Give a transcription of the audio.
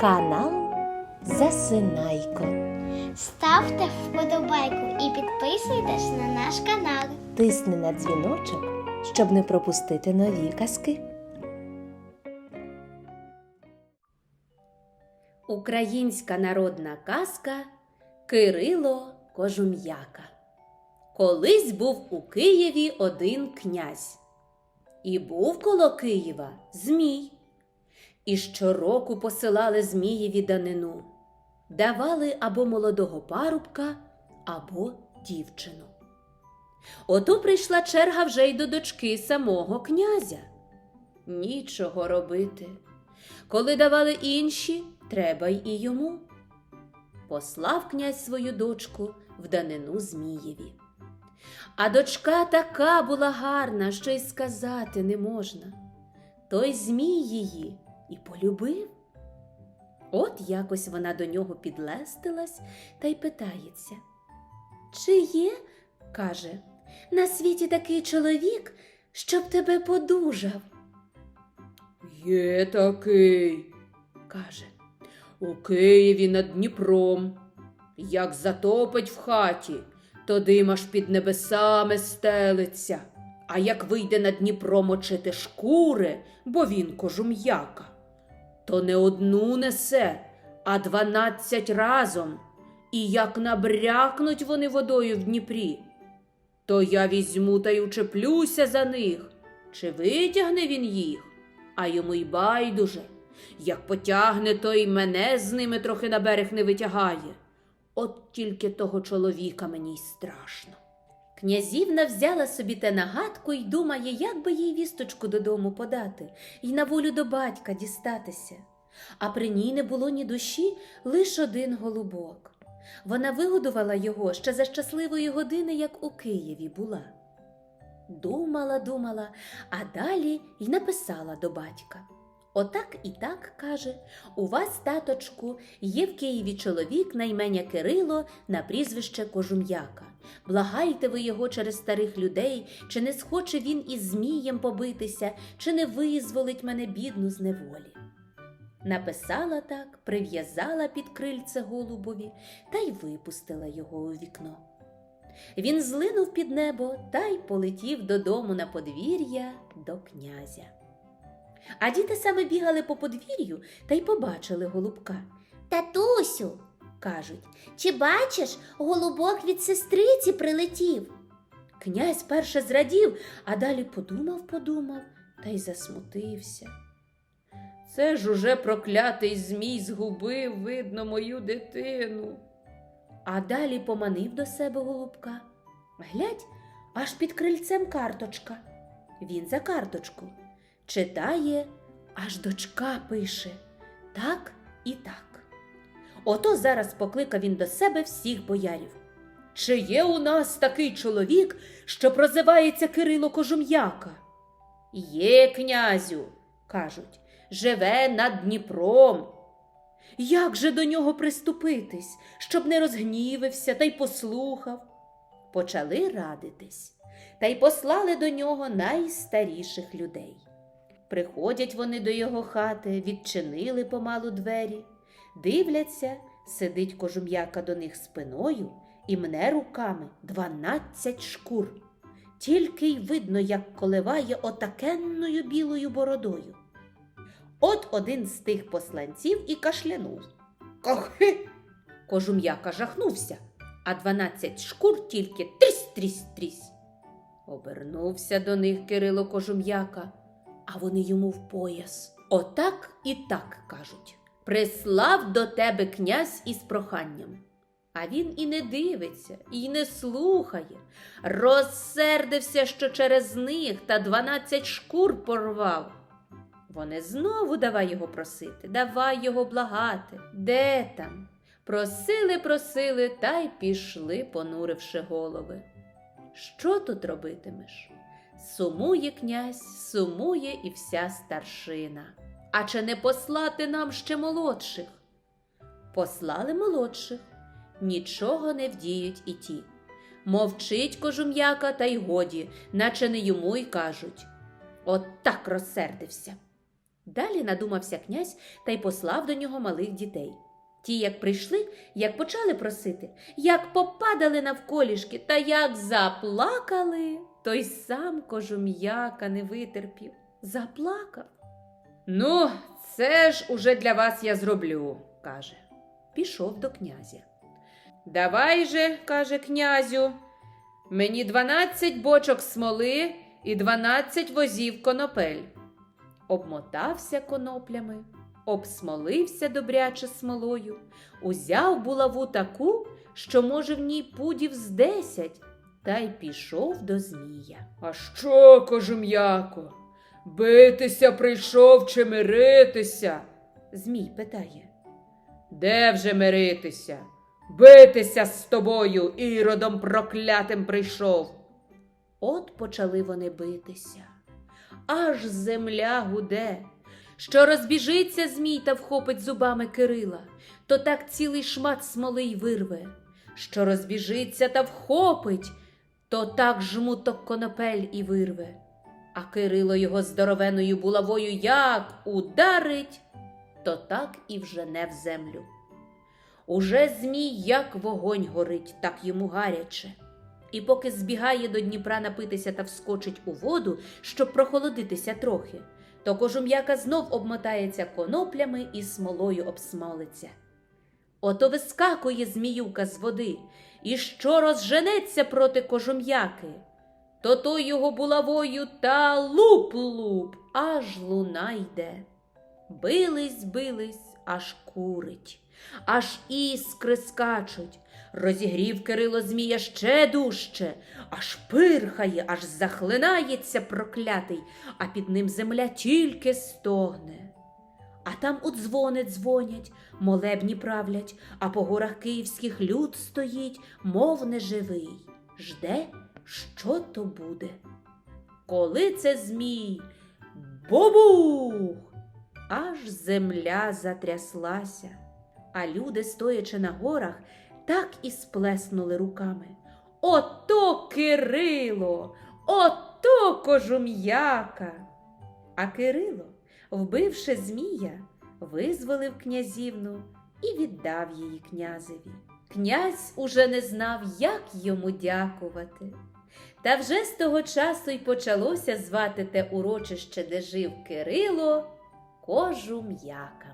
Канал Засинайко. Ставте вподобайку і підписуйтесь на наш канал. Тисни на дзвіночок, щоб не пропустити нові казки. Українська народна казка Кирило Кожум'яка. Колись був у Києві один князь. І був коло Києва Змій. І щороку посилали Змієві данину. Давали або молодого парубка, або дівчину. Ото прийшла черга вже й до дочки самого князя. Нічого робити. Коли давали інші, треба й і йому. Послав князь свою дочку в данину Змієві. А дочка така була гарна, що й сказати не можна. Той Змій її і полюбив. От якось вона до нього підлестилась та й питається. Чи є, каже, на світі такий чоловік, щоб тебе подужав? Є такий, каже, у Києві над Дніпром. Як затопить в хаті, то дим аж під небесами стелиться. А як вийде на Дніпро мочити шкури, бо він кожум'яка, то не одну несе, а дванадцять разом. І як набрякнуть вони водою в Дніпрі, то я візьму та й учеплюся за них, чи витягне він їх, а йому й байдуже. Як потягне, то й мене з ними трохи на берег не витягає. От тільки того чоловіка мені й страшно. Князівна взяла собі те нагадку й думає, як би їй вісточку додому подати й на волю до батька дістатися. А при ній не було ні душі, лиш один голубок. Вона вигодувала його ще за щасливої години, як у Києві була. Думала, думала, а далі й написала до батька. Отак і так каже: у вас, таточку, є в Києві чоловік на ім'я Кирило на прізвище Кожум'яка. Благайте ви його через старих людей, чи не схоче він із Змієм побитися, чи не визволить мене бідну з неволі. Написала так, прив'язала під крильце голубові та й випустила його у вікно. Він злинув під небо та й полетів додому на подвір'я до князя. А діти саме бігали по подвір'ю та й побачили голубка. Татусю, Кажуть, чи бачиш, голубок від сестриці прилетів? князь перше зрадів, а далі подумав, подумав та й засмутився. Це ж уже проклятий змій згубив, видно, мою дитину. А далі поманив до себе голубка. Глядь, аж під крильцем карточка. Він за карточку. Читає, аж дочка пише так і так. Ото зараз покликав він до себе всіх боярів. Чи є у нас такий чоловік, що прозивається Кирило Кожум'яка? Є, князю, кажуть, живе над Дніпром. Як же до нього приступитись, щоб не розгнівився та й послухав? Почали радитись та й послали до нього найстаріших людей. Приходять вони до його хати, відчинили помалу двері, дивляться, сидить кожум'яка до них спиною і мне руками дванадцять шкур. Тільки й видно, як коливає отакенною білою бородою. От один з тих посланців і кашлянув. Кохи. Кожум'яка жахнувся, а дванадцять шкур тільки трісь трісь трісь. Обернувся до них Кирило Кожум'яка, а вони йому в пояс. Отак і так кажуть. Прислав до тебе князь із проханням. А він і не дивиться, і не слухає. Розсердився, що через них та дванадцять шкур порвав. Вони знову давай його просити, давай його благати. Де там? Просили, просили та й пішли, понуривши голови. Що тут робитимеш? Сумує князь, сумує і вся старшина. А чи не послати нам ще молодших? Послали молодших, нічого не вдіють і ті. Мовчить кожум'яка, та й годі, наче не йому й кажуть. От так розсердився. Далі надумався князь та й послав до нього малих дітей. Ті, як прийшли, як почали просити, як попадали навколішки та як заплакали, той сам кожум'яка не витерпів, заплакав. Ну, це ж уже для вас я зроблю, каже. Пішов до князя. Давай же, каже князю, мені дванадцять бочок смоли і дванадцять возів конопель. Обмотався коноплями, обсмолився добряче смолою, узяв булаву таку, що, може, в ній пудів з десять, та й пішов до Змія. А що, кожум'яко, битися прийшов чи миритися? Змій питає. Де вже миритися? Битися з тобою, іродом проклятим прийшов. От почали вони битися. Аж земля гуде. Що розбіжиться змій та вхопить зубами Кирила, то так цілий шмат смоли й вирве. Що розбіжиться та вхопить, то так жмуток конопель і вирве. А Кирило його здоровеною булавою як ударить, то так і вжене в землю. Уже змій як вогонь горить, так йому гаряче. І поки збігає до Дніпра напитися та вскочить у воду, щоб прохолодитися трохи, то кожум'яка знов обмотається коноплями і смолою обсмолиться. Ото вискакує зміюка з води, і що розженеться проти кожум'яки, то той його булавою та луп-луп, аж луна йде. Бились, бились, аж курить, аж іскри скачуть. Розігрів Кирило Змія ще дужче, аж пирхає, аж захлинається проклятий, а під ним земля тільки стогне. А там у дзвони дзвонять, молебні правлять, а по горах київських люд стоїть, мов неживий, жде, що то буде. Коли це змій? Бобух! Аж земля затряслася, а люди, стоячи на горах, так і сплеснули руками. Ото Кирило, ото кожум'яка. А Кирило, вбивши Змія, визволив князівну і віддав її князеві. Князь уже не знав, як йому дякувати. Та вже з того часу й почалося звати те урочище, де жив Кирило, кожум'яка.